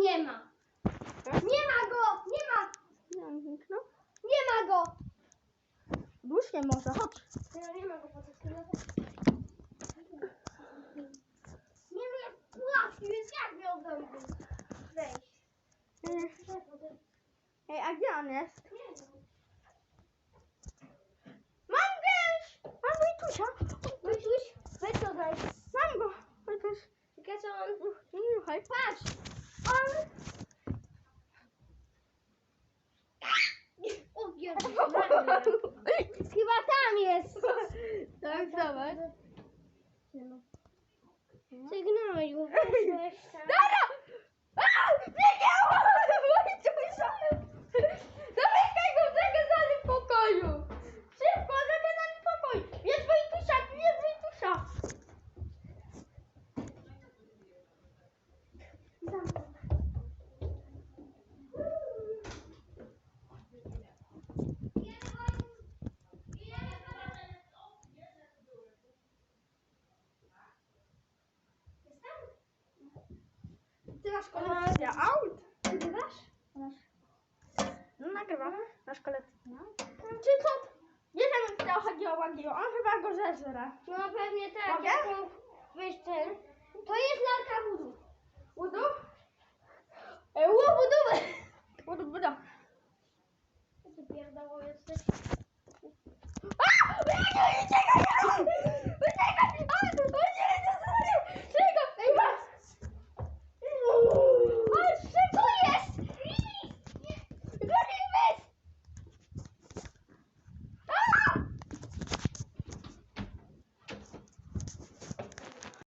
nie ma. Nie ma go, nie ma, No. nie ma go. Łóżkiem może, chodź. No, nie ma go po prostu. no to- Nie wiem, płatki, więc jak miał do mnie wejść? Ej, a gdzie on jest? Nie wiem. Mam gęś! Mam Wojtusia! Wytuś, weź to daj. Mam go! Wojtuś, Czekaj, co on... nie ruchaj. Patrz! On... O Jezus Maria. Chyba tam jest. Tak, zobacz. Sygnalu, weź tam. Dara! A! Biegał! Wojtusia! Zamykaj go, zakazali w pokoju! Szybko, zakazali pokój! Jest Wojtusia, tu jest Wojtusia! Ty masz kolekcję aut? Nagrywasz? No nagrywam. Masz kolekcję aut? Czy co? Nie wiem, co chodzi o Łagio. On chyba go zeżre. No pewnie tak. Mogę? jak on- Weź ten. To jest lalka budu. Udu? E, Łobudu! Udu, budu. Co ty pierdało jesteś?